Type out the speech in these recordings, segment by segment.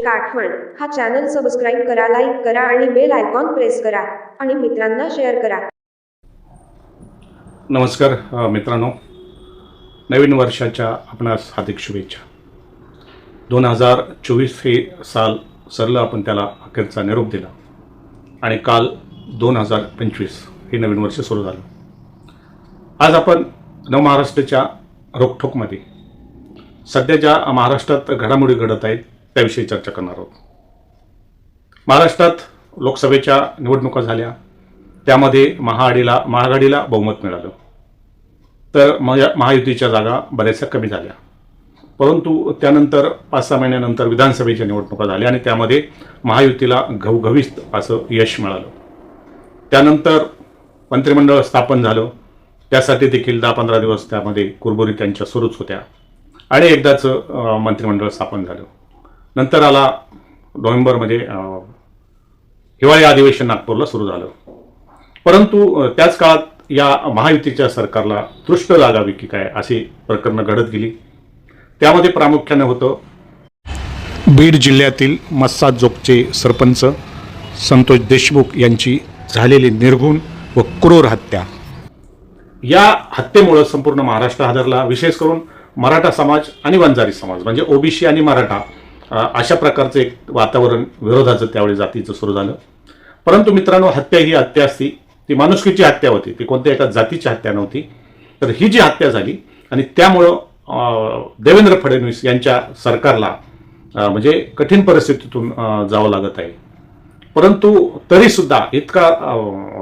एक आठवण. हा चॅनल सबस्क्राईब करा लाईक करा आणि बेल आयकॉन प्रेस करा आणि मित्रांना शेअर करा. नमस्कार मित्रांनो. नवीन वर्षाच्या आपणास हार्दिक शुभेच्छा. दोन हजार चोवीस हे साल सरलं आपण त्याला अखेरचा निरोप दिला. आणि काल दोन हजार पंचवीस हे नवीन वर्ष सुरू झालं. आज आपण नवमहाराष्ट्राच्या रोखठोकमध्ये सध्या ज्या महाराष्ट्रात घडामोडी घडत आहेत त्याविषयी चर्चा करणार आहोत. महाराष्ट्रात लोकसभेच्या निवडणुका झाल्या. त्यामध्ये महाआडीला महाआघाडीला बहुमत मिळालं. तर महा महायुतीच्या जागा बऱ्याचशा कमी झाल्या. परंतु त्यानंतर पाच सहा महिन्यानंतर विधानसभेच्या निवडणुका झाल्या आणि त्यामध्ये महायुतीला घवघवीत असं यश मिळालं. त्यानंतर मंत्रिमंडळ स्थापन झालं. त्यासाठी देखील दहा पंधरा दिवस त्यामध्ये कुरबुरी त्यांच्या सुरूच होत्या. आणि एकदाचं मंत्रिमंडळ स्थापन झालं. नंतर आला नोव्हेंबरमध्ये हिवाळी अधिवेशन नागपूरला सुरू झालं. परंतु त्याच काळात या महायुतीच्या सरकारला दृष्ट लागावी की काय अशी प्रकरणं घडत गेली. त्यामध्ये प्रामुख्याने होतं बीड जिल्ह्यातील मस्साजोगचे सरपंच संतोष देशमुख यांची झालेली निर्घुण व क्रूर हत्या. या हत्येमुळं संपूर्ण महाराष्ट्र हादरला. विशेष करून मराठा समाज आणि वंजारी समाज म्हणजे ओबीसी आणि मराठा अशा प्रकारचं एक वातावरण विरोधाचं त्यावेळी जातीचं सुरू झालं. परंतु मित्रांनो हत्या ही हत्या असती. ती माणुसकीची हत्या होती. ती कोणत्या एका जातीची हत्या नव्हती. तर ही जी हत्या झाली आणि त्यामुळं देवेंद्र फडणवीस यांच्या सरकारला म्हणजे कठीण परिस्थितीतून जावं लागत आहे. परंतु तरीसुद्धा इतका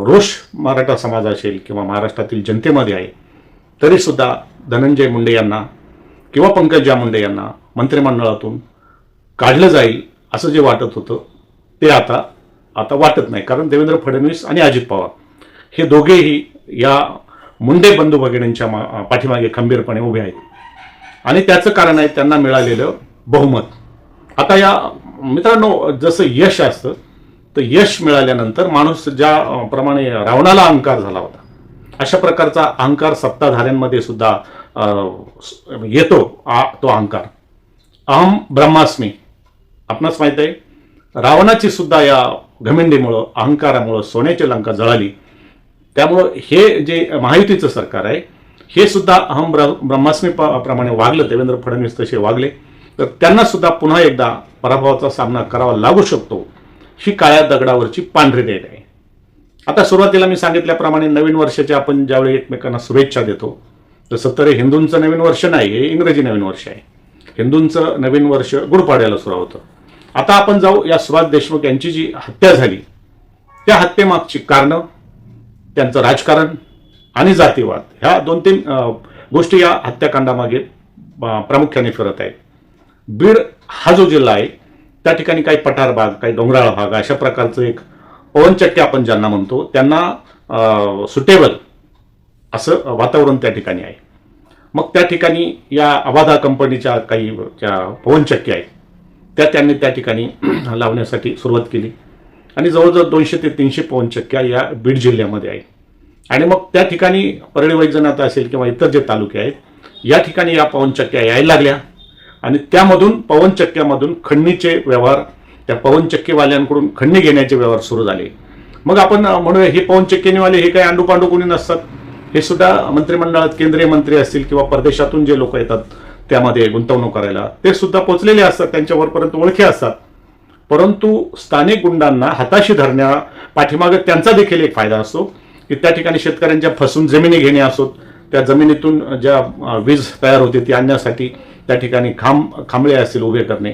रोष मराठा समाज असेल किंवा महाराष्ट्रातील जनतेमध्ये आहे तरीसुद्धा धनंजय मुंडे यांना किंवा पंकजा मुंडे यांना मंत्रिमंडळातून काढलं जाईल असं जे वाटत होतं ते आता आता वाटत नाही. कारण देवेंद्र फडणवीस आणि अजित पवार हे दोघेही या मुंडे बंधू भगिनींच्या मा- पाठीमागे खंबीरपणे उभे आहेत. आणि त्याचं कारण आहे त्यांना मिळालेलं बहुमत. आता या मित्रांनो जसं यश असतं तर यश मिळाल्यानंतर माणूस ज्या प्रमाणे रावणाला अहंकार झाला होता अशा प्रकारचा अहंकार सत्ताधाऱ्यांमध्ये सुद्धा येतो आ- तो अहंकार. अहम ब्रह्मास्मी आपणास माहीत आहे रावणाची सुद्धा या घमेंडीमुळं अहंकारामुळं सोन्याची लंका जळाली. त्यामुळं हे जे महायुतीचं सरकार आहे हे सुद्धा अहम ब्र ब्रह्मास्मी प्रमाणे वागलं देवेंद्र फडणवीस तसे वागले. तर त्यांना सुद्धा पुन्हा एकदा पराभवाचा सामना करावा लागू शकतो ही काळ्या दगडावरची पांढरी देत आहे. आता सुरुवातीला मी सांगितल्याप्रमाणे नवीन वर्षाच्या आपण ज्यावेळी एकमेकांना शुभेच्छा देतो तसं तर हे हिंदूंचं नवीन वर्ष नाही हे इंग्रजी नवीन वर्ष आहे. हिंदूंचं नवीन वर्ष गुढपाड्याला सुरू होतं. आता आपण जाऊ या सुभाष देशमुख यांची जी हत्या झाली त्या हत्येमागची कारणं त्यांचं राजकारण आणि जातीवाद ह्या दोन तीन गोष्टी या हत्याकांडामागे प्रामुख्याने फिरत आहेत. बीड हा जो जिल्हा आहे त्या ठिकाणी काही पठार भाग काही डोंगराळ भाग अशा प्रकारचं एक पवनचक्की आपण ज्यांना म्हणतो त्यांना सुटेबल असं वातावरण त्या ठिकाणी आहे. मग त्या ठिकाणी या अबाधा कंपनीच्या काही ज्या पवनचक्की आहेत त्या त्यांनी त्या ठिकाणी लावण्यासाठी सुरुवात केली. आणि जवळजवळ दोनशे ते तीनशे पवनचक्क्या या बीड जिल्ह्यामध्ये आहे आणि मग त्या ठिकाणी परळी वैजनाथ असेल किंवा इतर जे तालुके आहेत या ठिकाणी या पवनचक्क्या यायला लागल्या. आणि त्यामधून पवनचक्क्यामधून खंडणीचे व्यवहार त्या पवनचक्कीवाल्यांकडून खंडणी घेण्याचे व्यवहार सुरू झाले. मग आपण म्हणूया हे पवनचक्कीवाले हे काही अंडूपांडू कोणी नसतात? हे सुद्धा मंत्रिमंडळात केंद्रीय मंत्री असतील किंवा परदेशातून जे लोक येतात त्यामध्ये गुंतवणूक करायला. ते सुद्धा पोचलेले असतात त्यांच्यावरपर्यंत ओळखी असतात. परंतु स्थानिक गुंडांना हाताशी धरण्या पाठीमागे त्यांचा देखील एक फायदा असतो की त्या ठिकाणी शेतकऱ्यांच्या फसून जमिनी घेणे असोत त्या जमिनीतून ज्या वीज तयार होते ती आणण्यासाठी त्या ठिकाणी खांब खांबळे असतील उभे करणे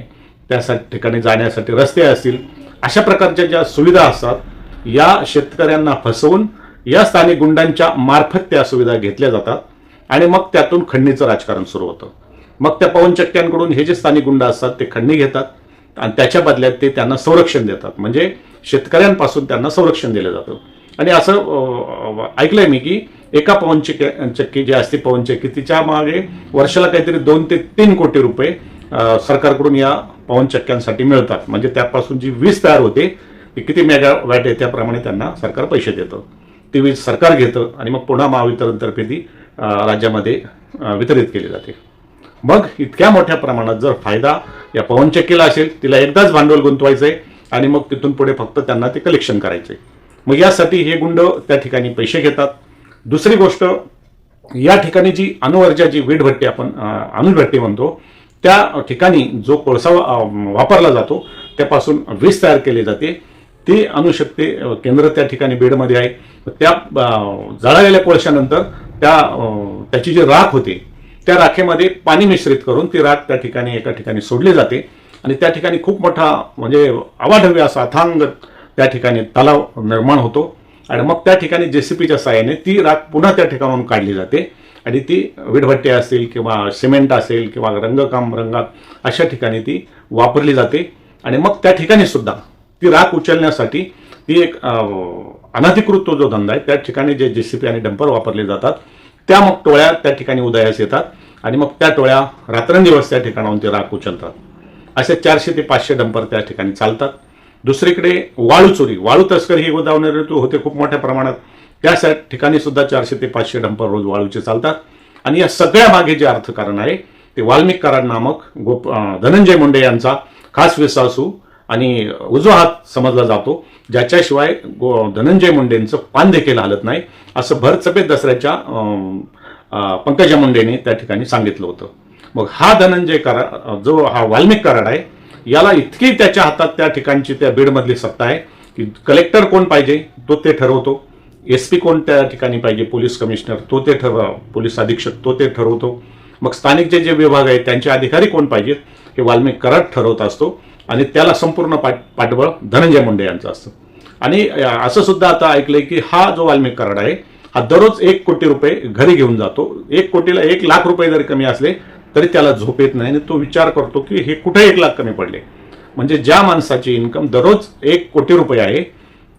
त्या ठिकाणी जाण्यासाठी रस्ते असतील अशा प्रकारच्या ज्या सुविधा असतात या शेतकऱ्यांना फसवून या स्थानिक गुंडांच्या मार्फत त्या सुविधा घेतल्या जातात आणि मग त्यातून खंडणीचं राजकारण सुरू होतं. मग त्या पवनचक्क्यांकडून हे जे स्थानिक गुंड असतात ते खंडणी घेतात आणि त्याच्या बदल्यात ते त्यांना संरक्षण देतात. म्हणजे शेतकऱ्यांपासून त्यांना संरक्षण दिलं जातं. आणि असं ऐकलंय मी की एका पवनचक्की चक्की जी असते पवनचक्की तिच्यामागे वर्षाला काहीतरी दोन ते तीन कोटी रुपये सरकारकडून या पवनचक्क्यांसाठी मिळतात. म्हणजे त्यापासून जी वीज तयार होते ती किती मेगा वॅट आहे त्याप्रमाणे त्यांना सरकार पैसे देतं. ती वीज सरकार घेतं आणि मग पुन्हा महावितरणतर्फे ती राज्यामध्ये वितरित केली जाते. मग इतक्या मोठ्या प्रमाणात जर फायदा या पवनचक्कीला असेल तिला एकदाच भांडवल गुंतवायचंय आणि मग तिथून पुढे फक्त त्यांना ते कलेक्शन करायचंय. मग यासाठी हे गुंड त्या ठिकाणी पैसे घेतात. दुसरी गोष्ट या ठिकाणी जी अणुवर्जा जी वीटभट्टी आपण अणुभट्टी म्हणतो त्या ठिकाणी जो कोळसा वापरला जातो त्यापासून वीज तयार केली जाते. ती अणुशक्ती केंद्र त्या ठिकाणी बीडमध्ये आहे. त्या जळालेल्या कोळशानंतर त्या त्याची जी राख होते त्या राखेमध्ये पाणी मिश्रित करून ती राख त्या ठिकाणी एका ठिकाणी सोडली जाते. आणि त्या ठिकाणी खूप मोठा म्हणजे अवाढव्य असा अथांग त्या ठिकाणी तलाव निर्माण होतो. आणि मग त्या ठिकाणी जे सी पीच्या साहाय्याने ती राख पुन्हा त्या ठिकाणाहून काढली जाते. आणि ती विडभट्टे असेल किंवा सिमेंट असेल किंवा रंगकाम रंगात अशा ठिकाणी ती वापरली जाते. आणि मग त्या ठिकाणी सुद्धा ती राख उचलण्यासाठी ती एक अनाधिकृत अनधिकृत तो जो धंदा आहे त्या ठिकाणी जे जे सी पी आणि डंपर वापरले जातात त्या मग टोळ्या त्या ठिकाणी उदयास येतात आणि मग त्या टोळ्या रात्रंदिवस त्या ठिकाणाहून ते राख उचलतात असे चारशे ते पाचशे डंपर त्या ठिकाणी चालतात. दुसरीकडे वाळू चोरी वाळू तस्करी ही गोदावरी ऋतू होते खूप मोठ्या प्रमाणात. त्या ठिकाणी सुद्धा चारशे ते पाचशे डंपर रोज वाळूचे चालतात. आणि या सगळ्या मागे जे अर्थकारण आहे ते वाल्मिक कराड नामक गोप धनंजय मुंडे यांचा खास विश्वासू आणि उजवा हात समजला जातो ज्याच्याशिवाय गो धनंजय मुंडेंचं पान देखील हलत नाही असं भरचपेत दसऱ्याच्या पंकजा मुंडेने त्या ठिकाणी सांगितलं होतं. मग हा धनंजय कराड जो हा वाल्मिक कराड आहे याला इतकी त्याच्या हातात त्या ठिकाणची त्या बीडमधली सत्ता आहे की कलेक्टर कोण पाहिजे तो ते ठरवतो. एस पी कोण त्या ठिकाणी पाहिजे पोलीस कमिशनर तो ते ठरव पोलीस अधीक्षक तो ते ठरवतो. मग स्थानिक जे जे विभाग आहेत त्यांचे अधिकारी कोण पाहिजेत हे वाल्मिक कराड ठरवत असतो. आणि त्याला संपूर्ण पाठ पाठबळ धनंजय मुंडे यांचं असतं. आणि असं सुद्धा आता ऐकलंय की हा जो वाल्मिक कराड आहे हा दररोज एक कोटी रुपये घरी घेऊन जातो. एक कोटीला एक लाख रुपये जरी कमी असले तरी त्याला झोप येत नाही. आणि तो विचार करतो की हे कुठे एक लाख कमी पडले? म्हणजे ज्या माणसाची इन्कम दररोज एक कोटी रुपये आहे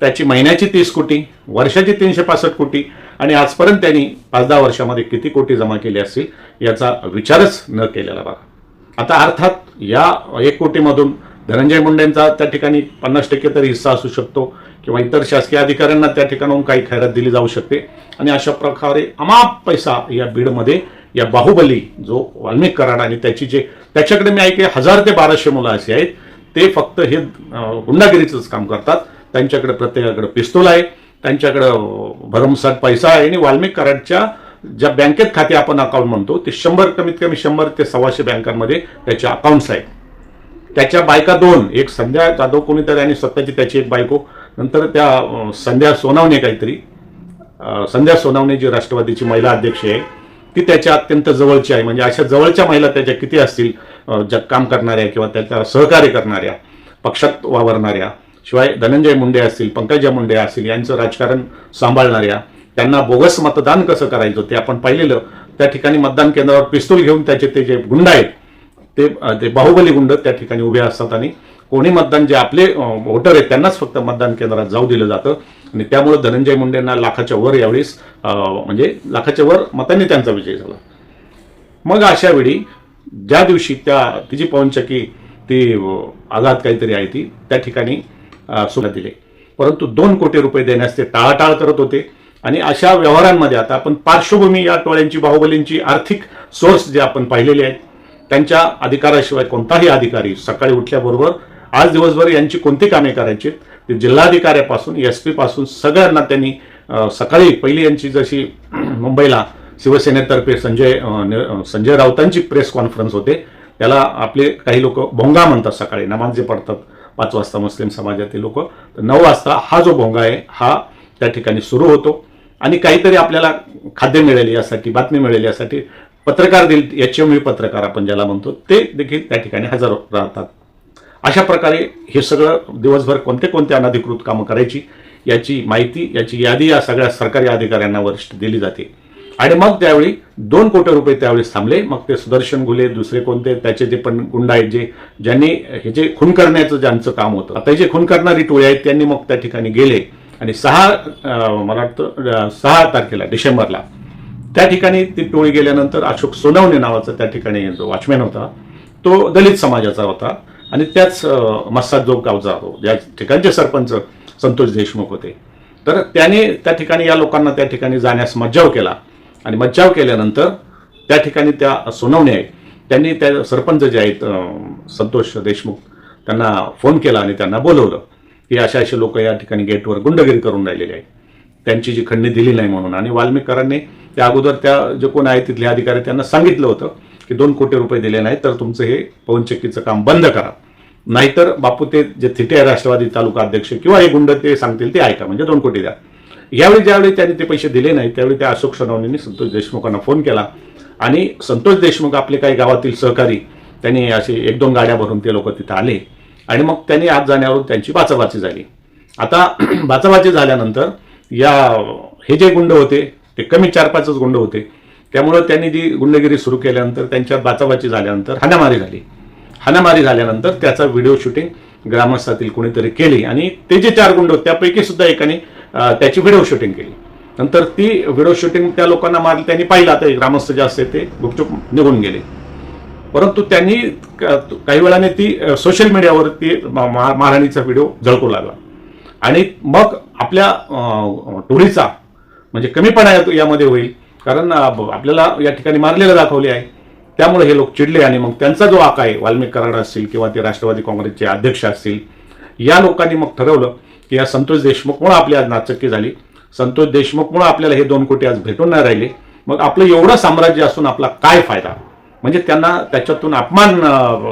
त्याची महिन्याची तीस कोटी वर्षाची तीनशे पासष्ट कोटी आणि आजपर्यंत त्यांनी पाच दहा वर्षामध्ये किती कोटी जमा केली असतील याचा विचारच न केलेला बघा. आता अर्थात या एक कोटीमधून धनंजय मुंडेंचा त्या ठिकाणी पन्नास टक्के तरी हिस्सा असू शकतो किंवा इतर शासकीय अधिकाऱ्यांना त्या ठिकाणाहून काही खैरात दिली जाऊ शकते. आणि अशा प्रकारे अमाप पैसा या बीडमध्ये या बाहुबली जो वाल्मिक कराड आणि त्याची जे त्याच्याकडे मी ऐकले हजार ते बाराशे मुलं असे आहेत. ते फक्त हे गुंडागिरीचंच काम करतात. त्यांच्याकडे प्रत्येकाकडे पिस्तूल आहे. त्यांच्याकडं भरमसाठ पैसा आहे. आणि वाल्मिक कराडच्या ज्या बँकेत खाते आपण अकाउंट म्हणतो ते शंभर कमीत कमी शंभर ते सव्वाशे बँकांमध्ये त्याचे अकाउंट्स आहेत. त्याच्या बायका दोन. एक संध्या जाधव कोणीतरी आणि स्वतःची त्याची एक बायको. नंतर त्या संध्या सोनावणे काहीतरी. संध्या सोनावणे जी राष्ट्रवादीची महिला अध्यक्ष आहे ती त्याच्या अत्यंत जवळची आहे. म्हणजे अशा जवळच्या महिला त्याच्या किती असतील जग काम करणाऱ्या किंवा त्याच्या सहकार्य करणाऱ्या पक्षात वावरणाऱ्या शिवाय धनंजय मुंडे असतील पंकजा मुंडे असतील यांचं राजकारण सांभाळणाऱ्या त्यांना बोगस मतदान कसं करायचं ते आपण पाहिलेलं. त्या ठिकाणी मतदान केंद्रावर पिस्तूल घेऊन त्याचे ते जे गुंड आहेत ते ते बाहुबली गुंड त्या ठिकाणी उभे असतात आणि कोणी मतदान जे आपले व्होटर वोटर आहेत त्यांनाच फक्त मतदान केंद्रात जाऊ दिलं जातं. आणि त्यामुळे धनंजय मुंडेंना लाखाच्या वर यावेळेस म्हणजे लाखाच्या वर मतांनी त्यांचा विजय झाला. मग अशा वेळी ज्या दिवशी त्या तिची पवनचक्की ती आघात काहीतरी आहे ती त्या ठिकाणी अं, सुद्धा दिले. परंतु दोन कोटी रुपये देण्यास ते टाळाटाळ करत होते. आणि अशा व्यवहारांमध्ये आता आपण पार्श्वभूमी या टोळ्यांची बाहुबलींची आर्थिक सोर्स जे आपण पाहिलेले आहेत त्यांच्या अधिकाराशिवाय कोणताही अधिकारी सकाळी उठल्याबरोबर आज दिवसभर यांची कोणती कामे करायची ते जिल्हाधिकाऱ्यापासून एस पीपासून सगळ्यांना त्यांनी सकाळी पहिली यांची जशी मुंबईला शिवसेनेतर्फे संजय संजय राऊतांची प्रेस कॉन्फरन्स होते त्याला आपले काही लोक भोंगा म्हणतात सकाळी नमाज जे पडतात पाच वाजता मुस्लिम समाजातील लोक तर नऊ वाजता हा जो भोंगा आहे हा त्या ठिकाणी सुरू होतो. आणि काहीतरी आपल्याला खाद्य मिळेल यासाठी बातमी मिळेल यासाठी पत्रकार दिल एच एम पत्रकार आपण ज्याला म्हणतो ते देखील त्या ठिकाणी हजर राहतात. अशा प्रकारे हे सगळं दिवसभर कोणते कोणते अनधिकृत कामं करायची याची माहिती याची यादी या सगळ्या सरकारी अधिकाऱ्यांना वरिष्ठ दिली जाते. आणि मग त्यावेळी दोन कोटी रुपये त्यावेळेस थांबले मग ते सुदर्शन घुले दुसरे कोणते त्याचे जे पण गुंड आहेत जे ज्यांनी हे जे खून करण्याचं ज्यांचं काम होतं आता जे खून करणारी टोळी आहेत त्यांनी मग त्या ठिकाणी गेले. आणि सहा मला वाटतं सहा तारखेला डिसेंबरला त्या ठिकाणी ती टोळी गेल्यानंतर अशोक सोनवणे नावाचा त्या ठिकाणी जो वॉचमॅन होता तो दलित समाजाचा होता आणि त्याच मस्सादजोग गावचा हो ज्या ठिकाणचे सरपंच संतोष देशमुख होते. तर त्याने त्या ठिकाणी या लोकांना त्या ठिकाणी जाण्यास मज्जाव केला आणि मज्जाव केल्यानंतर त्या ठिकाणी त्या सोनवणे आहेत. त्यांनी त्या सरपंच जे आहेत संतोष देशमुख त्यांना फोन केला आणि त्यांना बोलवलं की अशा असे लोक या ठिकाणी गेटवर गुंडगिरी करून राहिलेले आहेत. त्यांची जी खंडणी दिली नाही म्हणून आणि वाल्मिकरांनी त्या अगोदर त्या जे कोण आहेत तिथले अधिकारी त्यांना सांगितलं होतं की दोन कोटी रुपये दिले नाही तर तुमचं हे पवनचक्कीचं काम बंद करा. नाहीतर बापू ते जे थिटे राष्ट्रवादी तालुका अध्यक्ष किंवा हे गुंड ते सांगतील ते ऐका म्हणजे दोन कोटी द्या. यावेळी ज्यावेळी त्यांनी ते पैसे दिले नाही त्यावेळी त्या अशोक सोनवणेंनी संतोष देशमुखांना फोन केला. आणि संतोष देशमुख आपले काही गावातील सहकारी त्यांनी असे एक दोन गाड्या भरून ते लोक तिथं आले. आणि मग त्यांनी आत जाण्यावरून त्यांची बाचाबाची झाली. आता बाचाबाची झाल्यानंतर या हे जे गुंड होते ते कमी चार पाचच गुंड होते. त्यामुळं त्यांनी जी गुंडगिरी सुरू केल्यानंतर त्यांच्यात बाचाबाची झाल्यानंतर हाणामारी झाली. हाणामारी झाल्यानंतर त्याचा व्हिडिओ शूटिंग ग्रामस्थातील कोणीतरी केली आणि ते जे चार गुंड होते त्यापैकी सुद्धा एकाने त्याची व्हिडिओ शूटिंग केली. नंतर ती व्हिडिओ शूटिंग त्या लोकांना मारली त्यांनी पाहिलं आता ग्रामस्थ जे असते ते गुपचूप निघून गेले. परंतु त्यांनी काही वेळाने ती सोशल मीडियावरती मा- मारहाणीचा व्हिडिओ झळकू लागला. आणि मग आपल्या टोळीचा म्हणजे कमीपणा यामध्ये होईल. कारण आपल्याला या ठिकाणी मारलेलं दाखवले आहे. त्यामुळे हे लोक चिडले आणि मग त्यांचा जो आका आहे वाल्मिक कराड असतील किंवा ते राष्ट्रवादी काँग्रेसचे अध्यक्ष असतील या लोकांनी मग ठरवलं की या संतोष देशमुखमुळं आपली आज नाचक्की झाली. संतोष देशमुखमुळं आपल्याला हे दोन कोटी आज भेटून नाही राहिले. मग आपलं एवढं साम्राज्य असून आपला काय फायदा? म्हणजे त्यांना त्याच्यातून अपमान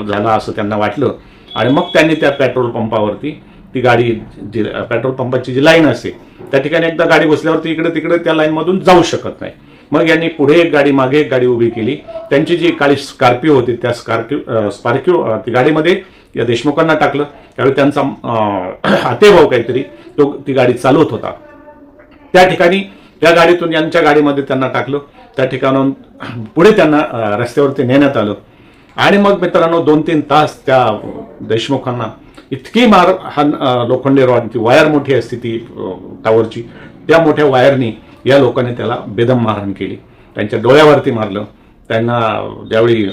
झाला असं त्यांना वाटलं. आणि मग त्यांनी त्या पेट्रोल पंपावरती ती गाडी जी पेट्रोल पंपाची जी लाईन असते त्या ठिकाणी एकदा गाडी बसल्यावरती इकडे तिकडे त्या लाईनमधून जाऊ शकत नाही. मग यांनी पुढे एक गाडी मागे एक गाडी उभी केली. त्यांची जी काळी स्कॉर्पिओ होती त्या स्कॉर्पिओ स्पार्किओ ती गाडीमध्ये या देशमुखांना टाकलं. त्यावेळी त्यांचा अं, आतेभाऊ काहीतरी तो ती गाडी चालवत होता. त्या ठिकाणी त्या गाडीतून यांच्या गाडीमध्ये त्यांना टाकलं. त्या ठिकाणाहून पुढे त्यांना रस्त्यावरती नेण्यात आलं. आणि मग मित्रांनो दोन तीन तास त्या देशमुखांना इतकी मार हा लोखंडी रॉडची वायर मोठी असते ती टावरची. त्या मोठ्या वायरनी या लोकांनी त्याला बेदम मारहाण केली. त्यांच्या डोळ्यावरती मारलं. त्यांना ज्यावेळी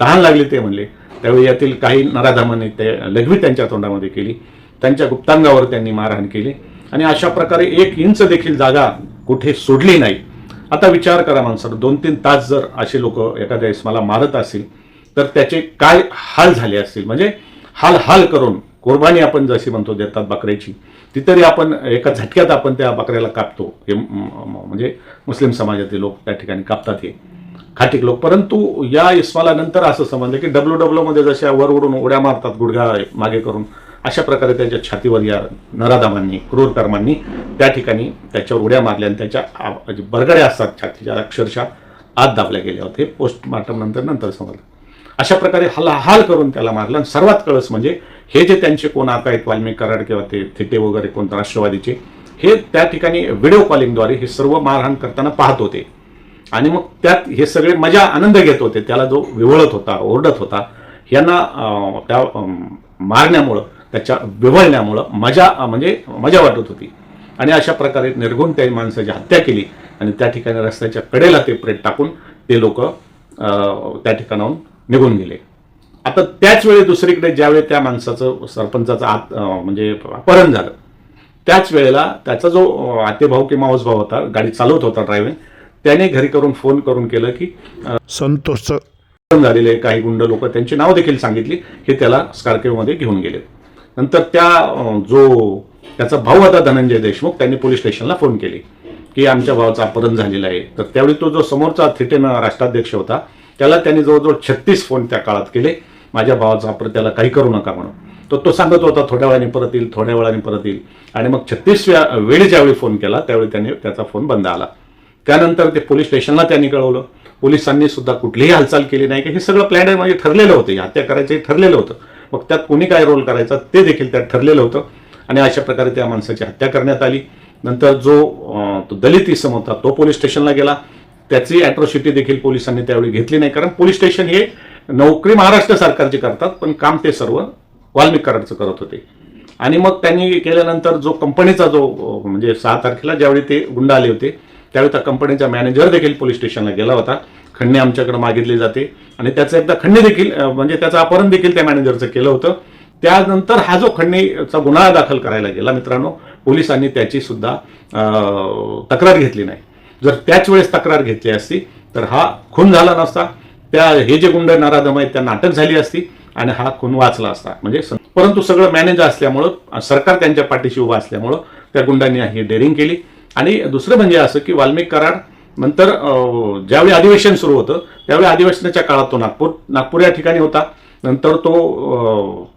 तहान लागली ते म्हणले त्यावेळी यातील काही नराधामांनी ते लघवी त्यांच्या तोंडामध्ये केली. त्यांच्या गुप्तांगावर त्यांनी मारहाण केली. आणि अशा प्रकारे एक इंच देखील जागा कुठे सोडली नाही. आता विचार करा माणसं दोन तीन तास जर असे लोक एखाद्या वेळेस मला मारत असतील तर त्याचे काय हाल झाले असतील? म्हणजे हाल हाल करून कुर्बानी आपण जशी म्हणतो देतात बकऱ्याची ती तरी आपण एका झटक्यात आपण त्या बकऱ्याला कापतो. हे म्हणजे मुस्लिम समाजातील लोक त्या ठिकाणी कापतात हे. खाटिक लोक. परंतु या इस्मालानंतर असं समजलं की डब्ल्यू डब्ल्यूमध्ये जशा वर उडून उड्या मारतात गुडघा मागे करून अशा प्रकारे त्याच्या छातीवर या नराधामांनी क्रूर कर्मांनी त्या ठिकाणी त्याच्यावर उड्या मारल्या आणि त्याच्या म्हणजे बरगड्या असतात छातीच्या अक्षरशः आत दाबल्या गेल्या होते पोस्टमार्टम नंतर नंतर समजलं. अशा प्रकारे हलाहाल करून त्याला मारलं. आणि सर्वात कळस म्हणजे हे जे त्यांचे कोण आता आहेत वाल्मिक कराड किंवा ते थिटे वगैरे कोण राष्ट्रवादीचे हे त्या ठिकाणी व्हिडिओ कॉलिंगद्वारे हे सर्व मारहाण करताना पाहत होते. आणि मग त्यात हे सगळे मजा आनंद घेत होते. त्याला जो विवळत होता ओरडत होता यांना त्या मारण्यामुळं त्याच्या विवळण्यामुळं मजा म्हणजे मजा वाटत होती. आणि अशा प्रकारे निर्गुण त्या माणसाची हत्या केली. आणि त्या ठिकाणी रस्त्याच्या कडेला ते प्रेत टाकून ते लोक त्या ठिकाणाहून निघून गेले. आता त्याच वेळी दुसरीकडे ज्यावेळी त्या माणसाचं सरपंचाचं आत म्हणजे अपहरण झालं त्याच वेळेला त्याचा जो आतेभाऊ किंवा मावसभाऊ होता गाडी चालवत होता ड्रायव्हिंग त्याने घरी करून फोन करून केलं की संतोषचं अपहरण झालेले काही गुंड लोक त्यांची नाव देखील सांगितली हे त्याला स्कॉर्पिओमध्ये घेऊन गेले. नंतर त्या जो त्याचा भाऊ होता धनंजय देशमुख त्यांनी पोलीस स्टेशनला फोन केली की आमच्या भावाचं अपहरण झालेलं आहे. तर त्यावेळी तो जो समोरचा थिटेन राष्ट्राध्यक्ष होता त्याला त्यांनी जवळजवळ छत्तीस फोन त्या काळात केले. माझ्या भावाचा अपहरण त्याला काही करू नका म्हणून. तर तो सांगत होता थोड्या वेळाने परत येईल थोड्या वेळाने परत येईल आणि मग छत्तीसव्या वेळी ज्यावेळी फोन केला त्यावेळी त्याने त्याचा फोन बंद आला. त्यानंतर ते पोलीस स्टेशनला त्यांनी कळवलं. पोलिसांनी सुद्धा कुठलीही हालचाल केली नाही. की हे सगळं प्लॅन म्हणजे ठरलेलं होतं. हत्या करायचं हे ठरलेलं होतं. मग त्यात कोणी काय रोल करायचा ते देखील त्यात ठरलेलं होतं. आणि अशा प्रकारे त्या माणसाची हत्या करण्यात आली. नंतर जो तो दलित इसम होता तो पोलीस स्टेशनला गेला. त्याची अॅट्रॉसिटी देखील पोलिसांनी त्यावेळी घेतली नाही. कारण पोलीस स्टेशन हे नोकरी महाराष्ट्र सरकारची करतात पण काम ते सर्व वाल्मिक कराडचं करत होते. आणि मग त्यांनी केल्यानंतर जो कंपनीचा जो म्हणजे सहा तारखेला ज्यावेळी ते गुंड आले होते त्यावेळी त्या कंपनीचा मॅनेजर देखील पोलीस स्टेशनला गेला होता. खंडणी आमच्याकडे मागितली जाते. आणि त्याचं एकदा खंडणी देखील म्हणजे त्याचं अपहरण देखील त्या मॅनेजरचं केलं होतं. त्यानंतर हा जो खंडणीचा गुन्हा दाखल करायला गेला मित्रांनो पोलिसांनी त्याची सुद्धा तक्रार घेतली नाही. जर त्याच वेळेस तक्रार घेतली असती तर हा खून झाला नसता. त्या हे जे गुंड नराधम आहेत त्यांना अटक झाली असती आणि हा खून वाचला असता. म्हणजे परंतु सगळं मॅनेज असल्यामुळं सरकार त्यांच्या पाठीशी उभं असल्यामुळं त्या गुंडांनी ही डेअरिंग केली. आणि दुसरं म्हणजे असं की वाल्मिक कराड नंतर ज्यावेळी अधिवेशन सुरू होतं त्यावेळी अधिवेशनाच्या काळात तो नागपूर नागपूर या ठिकाणी होता. नंतर तो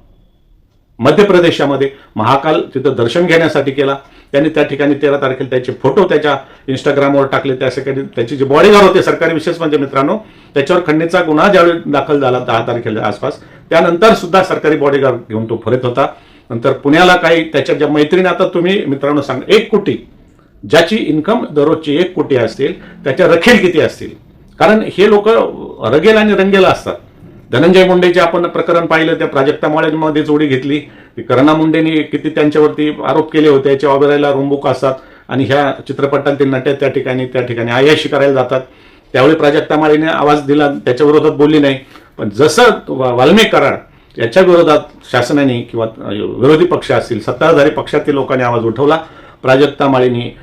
मध्य प्रदेशामध्ये महाकाल तिथं दर्शन घेण्यासाठी केला. त्यांनी त्या ठिकाणी तेरा तारखेला त्याचे फोटो त्याच्या इंस्टाग्रामवर टाकले. त्या सकाळी त्याचे जे बॉडीगार्ड होते सरकारी विशेष म्हणजे मित्रांनो त्याच्यावर खंडणीचा गुन्हा ज्यावेळी दाखल झाला दहा तारखेला आसपास त्यानंतर सुद्धा सरकारी बॉडीगार्ड घेऊन तो फरत होता. नंतर पुण्याला काही त्याच्या ज्या मैत्रीण आता तुम्ही मित्रांनो सांग एक कोटी ज्याची इन्कम दररोजची एक कोटी असतील त्याच्या रखेल किती असतील? कारण हे लोक रगेल आणि रंगेला असतात. धनंजय मुंडेचे आपण प्रकरण पाहिलं त्या प्राजक्ता माळेमध्ये जोडी घेतली. करणा मुंडेनी किती त्यांच्यावरती आरोप केले होते याच्या ऑबेरायला रुंबुक असतात आणि ह्या चित्रपटातील नट्या त्या ठिकाणी त्या ठिकाणी आयाशी करायला जातात. त्यावेळी प्राजक्ता माळीने आवाज दिला त्याच्या विरोधात बोलली नाही. पण जसं वा- वाल्मिक कराड याच्या विरोधात शासनाने किंवा विरोधी पक्ष असतील सत्ताधारी पक्षातील लोकांनी आवाज उठवला. प्राजक्ता माळेनी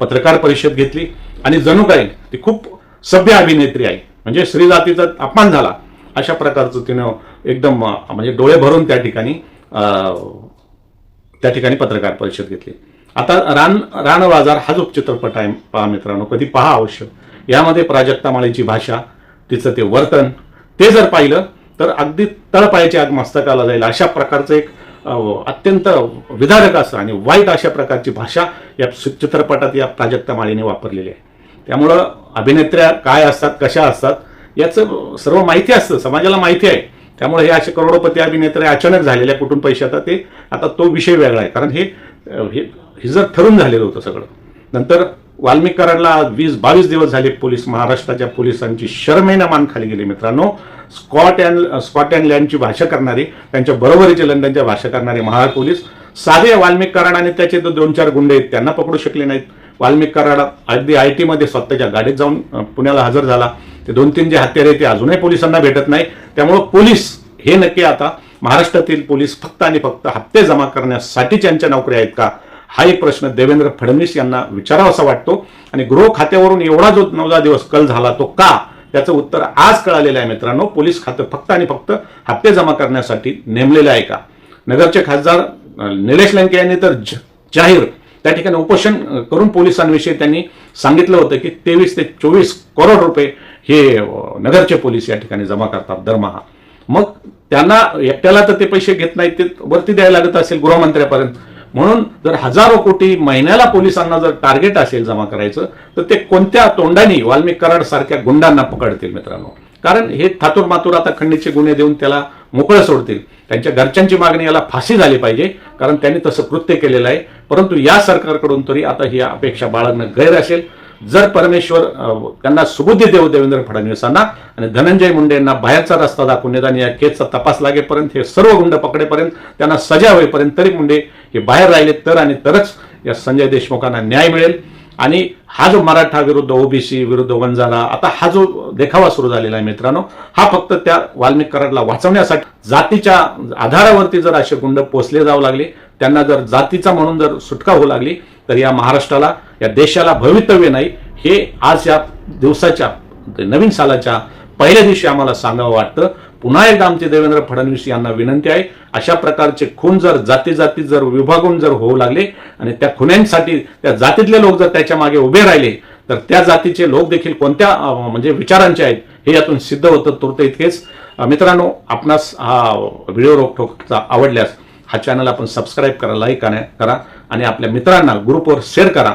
पत्रकार परिषद घेतली. आणि जणू काय ती खूप सभ्य अभिनेत्री आहे. म्हणजे स्त्री जातीचा अपमान झाला. अशा प्रकारचं तिनं एकदम म्हणजे डोळे भरून त्या ठिकाणी त्या ठिकाणी पत्रकार परिषद घेतली. आता रान रान बाजार हा जो चित्रपट आहे पहा मित्रांनो कधी पहा आवश्यक यामध्ये प्राजक्ता माळेची भाषा तिचं ते वर्तन ते जर पाहिलं तर अगदी तळपायाच्या आग मस्तकाला जाईल. अशा प्रकारचं एक अत्यंत विधारक असं आणि वाईट अशा प्रकारची भाषा या चित्रपटात या प्राजक्ता माळेने वापरलेली आहे. त्यामुळं अभिनेत्र्या काय असतात कशा असतात याचं सर्व माहिती असतं समाजाला माहिती आहे. त्यामुळे हे असे करोडोपती अभिनेते अचानक झालेल्या आहे. कुठून पैसे आता ते आता तो विषय वेगळा आहे. कारण हे हे हे जर ठरून झालेलं होतं सगळं नंतर वाल्मिक कराडला वीस बावीस दिवस झाले पोलीस महाराष्ट्राच्या पोलिसांची शर्मेनं मान खाली गेली मित्रांनो. स्कॉट अँड स्कॉट अँड लँडची भाषा करणारे त्यांच्या बरोबरीचे लंडनच्या भाषा करणारे महार पोलीस साधे वाल्मिक कराड आणि त्याचे जो दोन चार गुंडे आहेत त्यांना पकडू शकले नाहीत. वाल्मिक कराड अगदी आय टीमध्ये स्वतःच्या गाडीत जाऊन पुण्याला हजर झाला. ते दोन तीन जे हत्यारे आहेत ते अजूनही पोलिसांना भेटत नाही. त्यामुळं पोलीस हे नक्की आता महाराष्ट्रातील पोलीस फक्त आणि फक्त हप्ते जमा करण्यासाठी त्यांच्या नोकऱ्या आहेत का हा एक प्रश्न देवेंद्र फडणवीस यांना विचारावासा वाटतो. आणि गृह खात्यावरून एवढा जो नवदा दिवस कल झाला तो का त्याचं उत्तर आज कळालेलं आहे मित्रांनो. पोलीस खातं फक्त आणि फक्त हप्ते जमा करण्यासाठी नेमलेलं आहे का? नगरचे खासदार निलेश लंके यांनी तर ज- जाहीर त्या ठिकाणी उपोषण करून पोलिसांविषयी त्यांनी सांगितलं होतं की तेवीस ते चोवीस करोड रुपये हे नगरचे पोलीस या ठिकाणी जमा करतात दरमहा. मग त्यांना एकट्याला तर ते पैसे घेत नाहीत ते वरती द्यायला लागत असेल गृहमंत्र्यापर्यंत. म्हणून जर हजारो कोटी महिन्याला पोलिसांना जर टार्गेट असेल जमा करायचं तर ते कोणत्या तोंडाने वाल्मिक कराड सारख्या गुंडांना पकडतील मित्रांनो. कारण हे थातूर मातूर आता खंडीचे गुन्हे देऊन त्याला मोकळं सोडतील. त्यांच्या घरच्यांची मागणी याला फाशी झाली पाहिजे कारण त्यांनी तसं कृत्य केलेलं आहे. परंतु या सरकारकडून तरी आता ही अपेक्षा बाळगणं गैर असेल. जर परमेश्वर त्यांना सुबुद्धी देऊ देवेंद्र फडणवीसांना आणि धनंजय मुंडेंना बाहेरचा रस्ता दाखवून निदान या केसचा तपास लागेपर्यंत हे सर्व गुंड पकडेपर्यंत त्यांना सजा होईपर्यंत तरी मुंडे हे बाहेर राहिले तर आणि तरच या संजय देशमुखांना न्याय मिळेल. आणि हा जो मराठा विरुद्ध ओबीसी विरुद्ध वंजारा आता हा जो देखावा सुरू झालेला आहे मित्रांनो हा फक्त त्या वाल्मिक कराडला वाचवण्यासाठी जातीच्या आधारावरती जर असे गुंड पोचले जाऊ लागले त्यांना जर जातीचा म्हणून जर सुटका होऊ लागली तर या महाराष्ट्राला या देशाला भवितव्य नाही. हे आज या दिवसाच्या नवीन सालाच्या पहिल्या दिवशी आम्हाला सांगावं वाटतं. पुन्हा एकदा आमचे देवेंद्र फडणवीस यांना विनंती आहे अशा प्रकारचे खून जर जाती जाती जर विभागून जर होऊ लागले आणि त्या खुन्यांसाठी त्या जातीतले लोक जर त्याच्यामागे उभे राहिले तर त्या जातीचे लोक देखील कोणत्या म्हणजे विचारांचे आहेत हे यातून सिद्ध होतं तुर्त इतकेच. मित्रांनो आपणास हा व्हिडिओ रोखोकचा आवडल्यास हा चॅनल आपण सबस्क्राईब करा लाईक करा आणि आपल्या मित्रांना ग्रुपवर शेअर करा.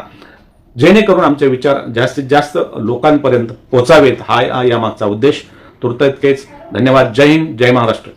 जेणेकरून आमचे विचार जास्तीत जास्त लोकांपर्यंत पोचावेत. हा यामागचा उद्देश. तुर्त इतकेच. धन्यवाद. जय हिंद. जय महाराष्ट्र.